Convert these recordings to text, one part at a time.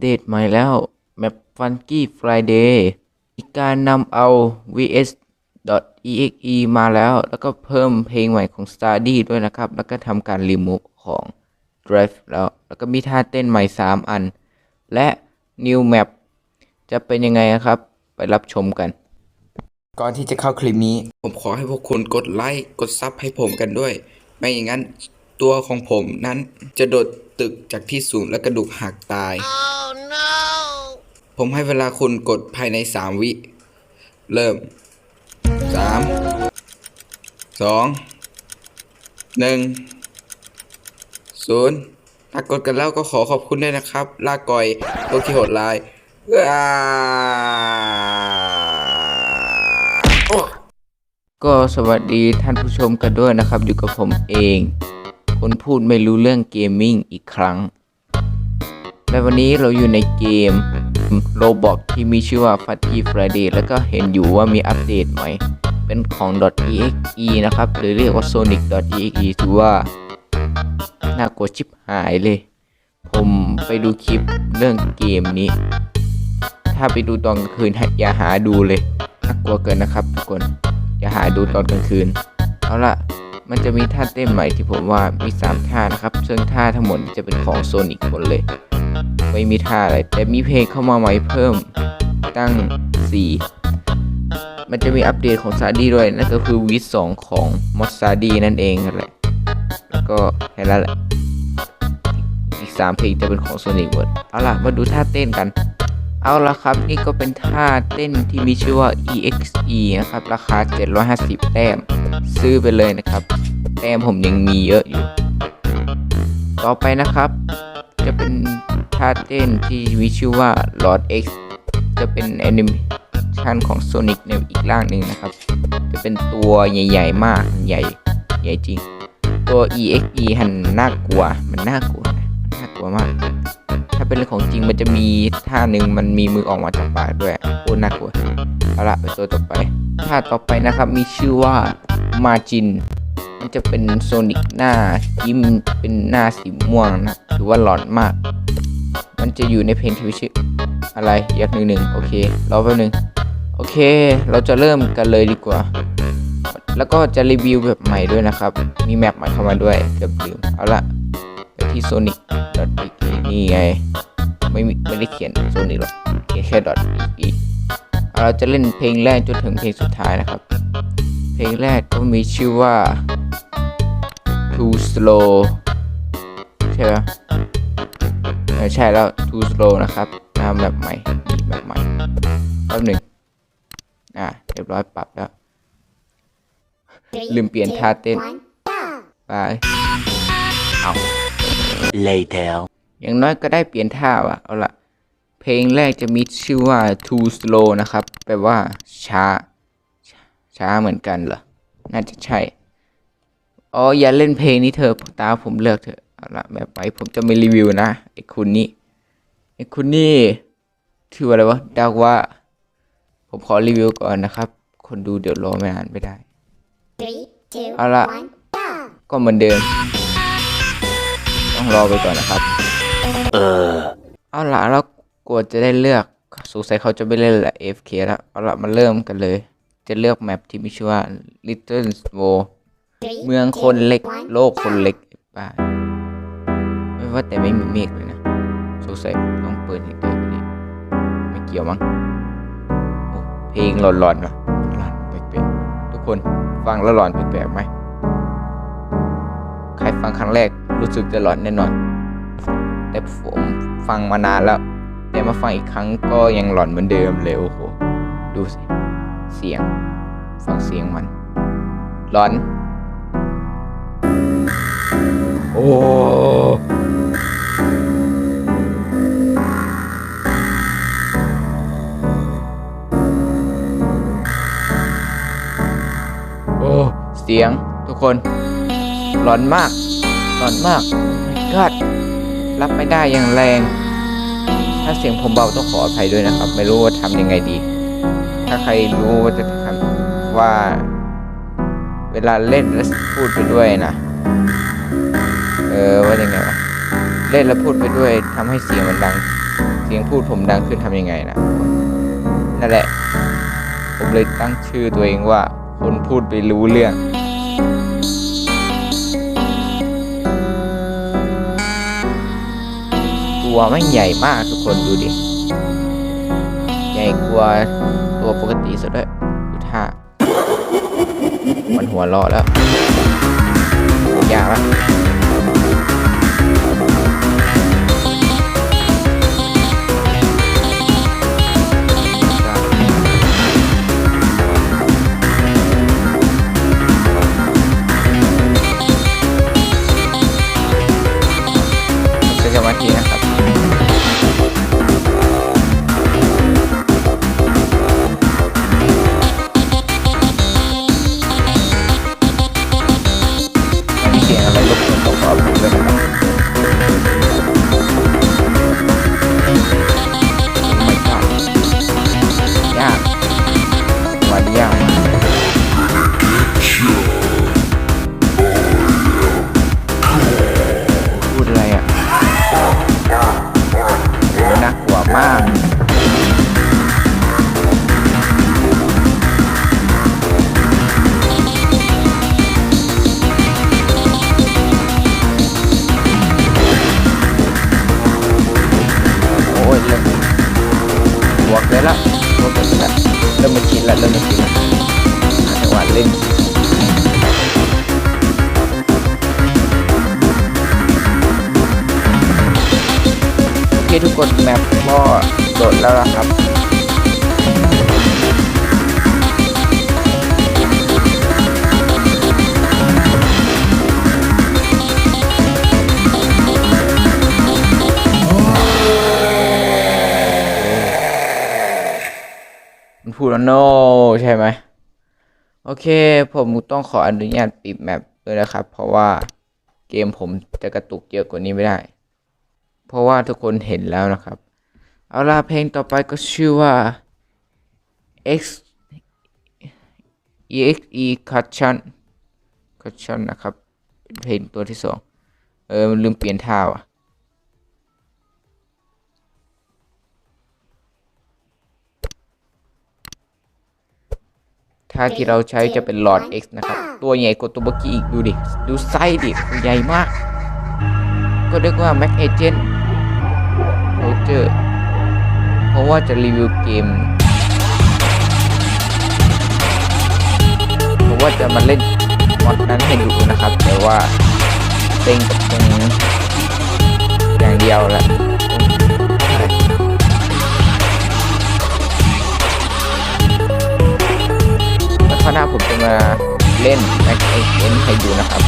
เดตใหม่แล้วแมป Funky Friday มีการนำเอา vs exe มาแล้ว แล้วก็เพิ่มเพลงใหม่ของ Stardy ด้วยนะครับ แล้วก็ทำการรีมูฟของ Drive แล้ว แล้วก็มีท่าเต้นใหม่ 3 อัน และ New Map จะเป็นยังไงนะครับ ไปรับชมกัน ก่อนที่จะเข้าคลิปนี้ ผมขอให้พวกคุณกดไลค์ กดซับให้ผมกันด้วย ไม่อย่างนั้นตัวของผมนั้นจะโดดตึกจากที่สูงและกระดูกหักตาย Oh no! ผมให้เวลาคุณกดภายใน 3 วิ เริ่ม 3 2 1 0ถ้ากดกันแล้วก็ขอขอบคุณด้วยนะครับ ลาก่อยโตคิโหดลายก็สวัสดีท่านผู้ชมกันด้วยนะครับ อยู่กับผมเอง คนพูดไม่รู้เรื่องเกมมิ่งอีกครั้ง และวันนี้เราอยู่ในเกมโรบอกที่มีชื่อว่า f a t t y Friday แล้วก็เห็นอยู่ว่ามีอัปเดตใหม่ เป็นของ .exe นะครับ หรือเรียกว่า sonic .exe ถือว่า น่ากลัวชิบหายเลย ผมไปดูคลิปเรื่องเกมนี้ ถ้าไปดูตอนกลางคืนอย่าหาดูเลยน่ากลัวเกินนะครับทุกคน อย่าหาดูตอนกลางคืน เอาละมันจะมีท่าเต้นใหม่ที่ผมว่ามี 3 ท่านะครับ ซึ่งท่าทั้งหมดจะเป็นของโซนิกหมดเลย ไม่มีท่าอะไร แต่มีเพลงเข้ามาใหม่เพิ่มตั้ง 4 มันจะมีอัปเดตของซาดีด้วย นั่นก็คือวิสองของมอสซาดีนั่นเองนั่นแหละแล้วก็แค่นั้นแหละอีก 3 เพลงจะเป็นของโซนิกหมดเอาล่ะ มาดูท่าเต้นกัน เอาละครับ นี่ก็เป็นท่าเต้นที่มีชื่อว่า EXE นะครับ ราคา 750 แต้ม ซื้อไปเลยนะครับ แต้มผมยังมีเยอะอยู่ ต่อไปนะครับ จะเป็น ท่าเต้นที่มีชื่อว่า Lord X จะเป็นแอนิเมชันของ Sonic ในอีกร่างหนึ่งนะครับ จะเป็นตัวใหญ่ ๆ มากใหญ่ใหญ่จริง ตัว EXE หันน่ากลัวมันน่ากลัวน่ากลัวมาก ถ้าเป็นเรื่องของจริงมันจะมีท่าหนึ่งมันมีมือออกมาจากปากด้วยโคตรน่ากลัวเอาละไปตัวต่อไปท่าต่อไปนะครับมีชื่อว่ามาจินมันจะเป็นโซนิกหน้ายิ้มเป็นหน้าสีม่วงนะถือว่าหลอนมาก มันจะอยู่ในเพลงที่ชื่ออะไรยักหนึ่งหนึ่งโอเครอแป๊บนึงโอเค เราจะเริ่มกันเลยดีกว่า แล้วก็จะรีวิวแบบใหม่ด้วยนะครับ มีแมปใหม่เข้ามาด้วยเกือบลืมเอาละไปที่ sonic e นี่ไง ไม่มีไม่ได้เขียน sonic หรอกเขียนแค่ e เราจะเล่นเพลงแรกจนถึงเพลงสุดท้ายนะครับ เพลงแรกก็มีชื่อว่า too slow ใช่ไหม ออใช่แล้ว too slow นะครับตามแบบใหม่มีแบบใหม่แป๊บหนึ่งอ่าเรียบร้อยปรับแล้ว ลืมเปลี่ยนท่าเต้นไปเอา Later. อย่างน้อยก็ได้เปลี่ยนท่าว่ะเอาละเพลงแรกจะมีชื่อว่า too slow นะครับ แปลว่าช้า ช้าเหมือนกันเหรอ น่าจะใช่ อ๋อ อย่าเล่นเพลงนี้เธอะตาผมเลือกเถอะ เอาละแบบไปผมจะไม่รีวิวนะไอ้คุณนี่ไอ้คุณนี่ชื่ออะไรวะดาวว่า ผมขอรีวิวก่อนนะครับ คนดูเดี๋ยวรอไม่นานไม่ได้ Three, two, เอาละ one, go! ก็เหมือนเดิม ต้องรอไปก่อนนะครับ Uh. เอาละแล้วกว่าจะได้เลือกสงสัยเขาจะไม่เล่นแหละ AFK แล้วเอาละมาเริ่มกันเลย จะเลือกแมปที่มีชื่อว่า Little War Three, เมืองคนเล็ก two, one, โลกคนเล็กป่าไม่ ว่าแต่ไม่มีเมฆเลยนะสงสัยต้องเปิดอีกเดือนนี้ไม่เกี่ยวมั้งเพลงหลอนๆวะหลอนแปลกๆทุกคนฟังแล้วหลอนแปลกๆไหมใครฟังครั้งแรกรู้สึกจะหลอนแน่นอน แต่ผมฟังมานานแล้ว แต่มาฟังอีกครั้งก็ยังหลอนเหมือนเดิมเลยโอ้โหดูสิเสียงฟังเสียงมันหลอน โอ้ เสียง ทุกคนหลอนมากหลอนมาก my god รับไม่ได้อย่างแรง ถ้าเสียงผมเบาต้องขออภัยด้วยนะครับ ไม่รู้ว่าทำยังไงดี ถ้าใครรู้ว่าจะทำว่า เวลาเล่นแล้วพูดไปด้วยนะ เออว่ายังไงวะเล่นแล้วพูดไปด้วยทำให้เสียงมันดัง เสียงพูดผมดังขึ้นทำยังไงนะนั่นแหละ ผมเลยตั้งชื่อตัวเองว่า คนพูดไปรู้เรื่องัวไม่ใหญ่มากทุกคนดูดิ ใหญ่กว่าตัวปกติสุดด้วยดูท่ามันหัวเราะแล้ว ยากแล้ว แล้วนะครับมันพูดว่า no ใช่ไหม โอเค ผมต้องขออนุญาตปิดแมปด้วยนะครับ เพราะว่าเกมผมจะกระตุกเยอะกว่านี้ไม่ได้ เพราะว่าทุกคนเห็นแล้วนะครับ เอาล่ะเพลงต่อไปก็ชื่อว่า x exe cushion cushion นะครับ เป็นเพลงตัวที่สองเออ มันลืมเปลี่ยนท่าว่ะถ้าที่เราใช้จะเป็นหลอด X นะครับ ตัวใหญ่กว่าตัวเมื่อกี้อีก ดูดิ ดูไส้ดิ ใหญ่มาก ก็เรียกว่า Mac Agent r o g e r เพ ราะว่าจะรีวิวเกม เพราะว่าจะมาเล่นมอดนั้นให้ดูนะครับ แต่ว่าเต็งกับเต็งอย่างเดียวแหละอะไรแล้วข้างหน้าผมจะมาเล่น Mac a g e n ให้ดูนะครับ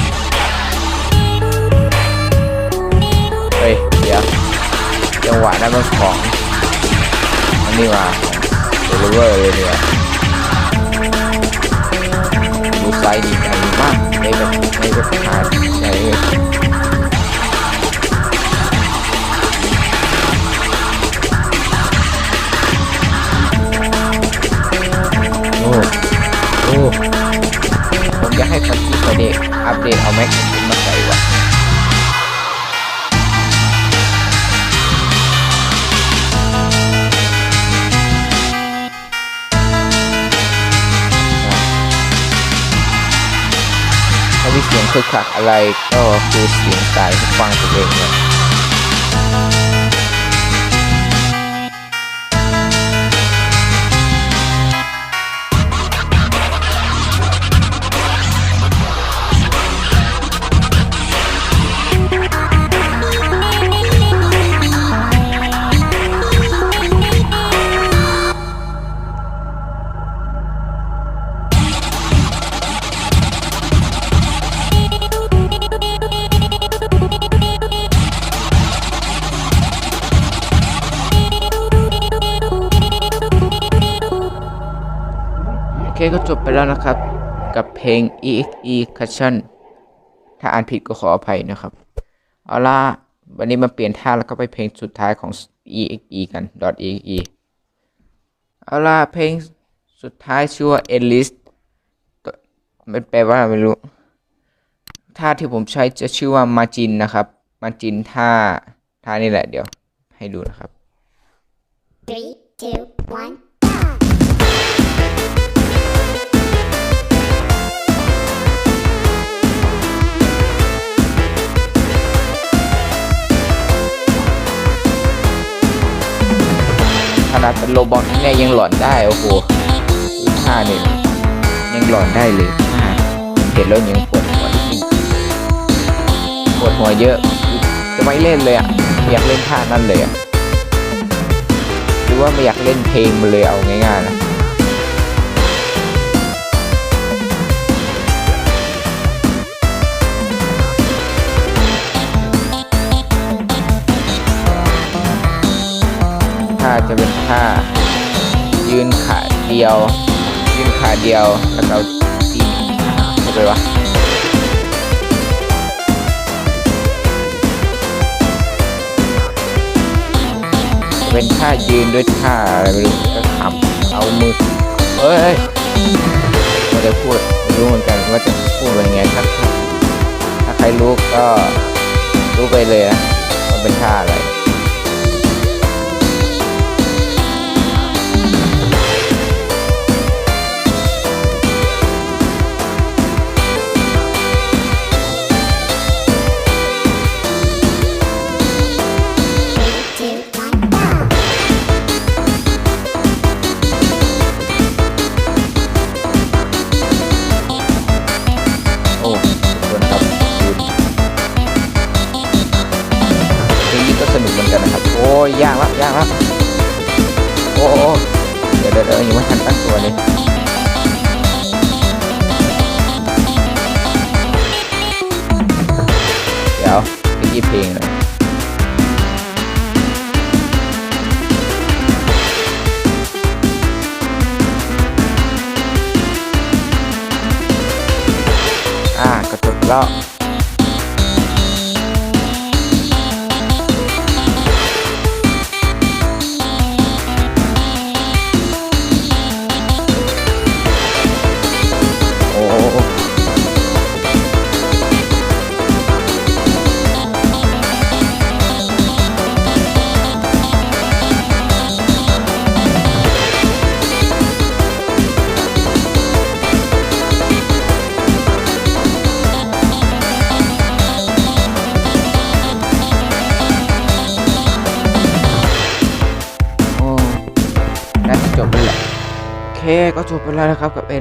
เฮ้ย เดี๋ยวจังหวะนั้นมันของ นนี้มาของเลิเวอร์เลยเนี่ยดูไซส์ดีใหญ่มากในแบบในแบบขาดใหญ่เลยโอ้โอ้ผมอยากให้คนที่เขาเดอัปเดตเอาแม็กซ์มา มีเสียงคึกคักอะไรก็คือเสียงสายฟังตัวเองเนี่ย เคก็จบไปแล้วนะครับ กับเพลง exe cushion ถ้าอ่านผิดก็ขออภัยนะครับ เอาล่ะ วันนี้มาเปลี่ยนท่าแล้วก็ไปเพลงสุดท้ายของ exe กัน .exe เอาล่ะ เพลงสุดท้ายชื่อว่า enlist ตัวมันแปลว่าไรไม่รู้ ท่าที่ผมใช้จะชื่อว่า margin นะครับ margin ท่า ท่านี่แหละเดี๋ยวให้ดูนะครับ Three, two, one. เป็นโลบอกเนี่ยยังหลอนได้โอ้โหท่าเนี่ยยังหลอนได้เลยท่าเห็นแล้วยังปวดหัวจริงปวดหัวเยอะ จะไม่เล่นเลยอะอยากเล่นท่านั่นเลยอะหรือว่าไม่อยากเล่นเพลงมันเลยเอาง่ายๆนะาจะเป็นท่า ยืนขาเดียว ยืนขาเดียวแล้วก็เอาตีนเข้าไปวะเป็นท่ายืนด้วยท่าอะไรไม่รู้ก็ทำเอามือเอ้ยไม่ได้พูดไม่รู้เหมือนกันว่าจะพูดว่ายังไงถ้าถ้าใครรู้ก็รู้ไปเลยนะว่าเป็นท่าอะไร เออยังไม่ทันตั้งตัวเลย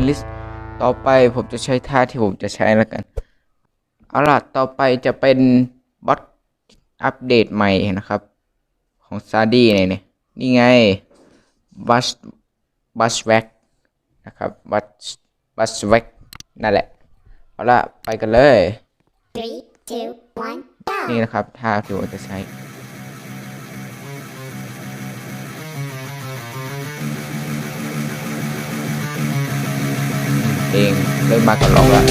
ลิสต่อไปผมจะใช้ท่าที่ผมจะใช้แล้วกัน เอาล่ะ ต่อไปจะเป็นบอทอัปเดตใหม่นะครับ ของซาดีเนี่ยนี่นี่ไงบัสบัสแว็กนะครับบัสบัสแว็กนั่นแหละ เอาล่ะ ไปกันเลย Three, two, one, go. นี่นะครับท่าที่ผมจะใช้ เองเริ่มากันล็อกแล้ว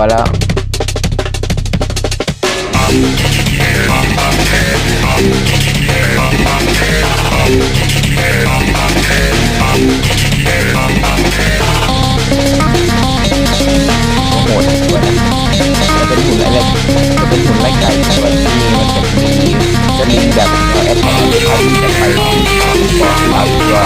วแล้วโอ้โหสวยนะจะเป็นหุ่นอะไรจะเป็นหุ่นไล่ไก่สวยที่มันจะมีจะลิงแบบแอดแท็กที่เขาจะไปบอกหลาตัว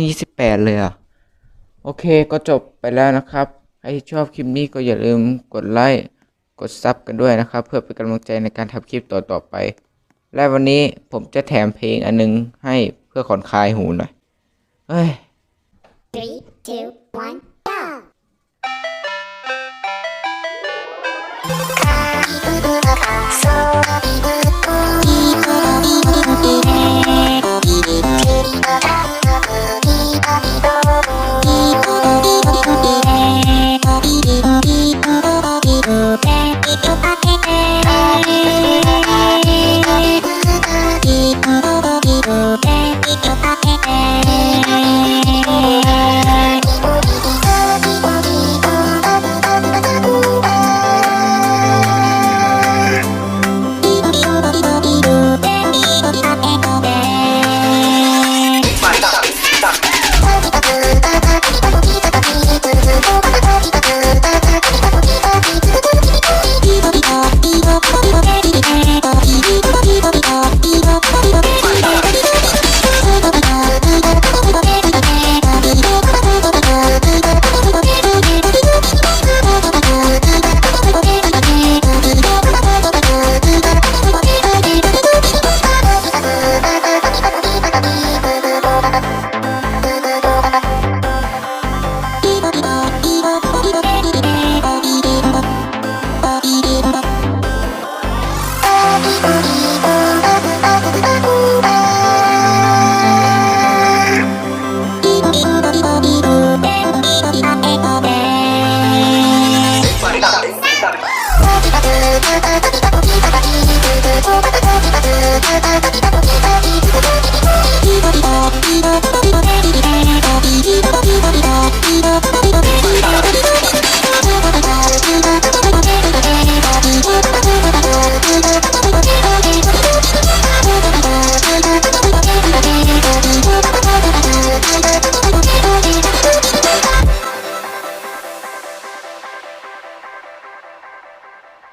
128 เลยอะ โอเคก็จบไปแล้วนะครับ ใครชอบคลิปนี้ก็อย่าลืมกดไลค์กดซับกันด้วยนะครับ เพื่อเป็นกำลังใจในการทำคลิปต่อๆไป และวันนี้ผมจะแถมเพลงอันนึงให้เพื่อขอนคลายหูหน่อยเฮ้ย three, two, one.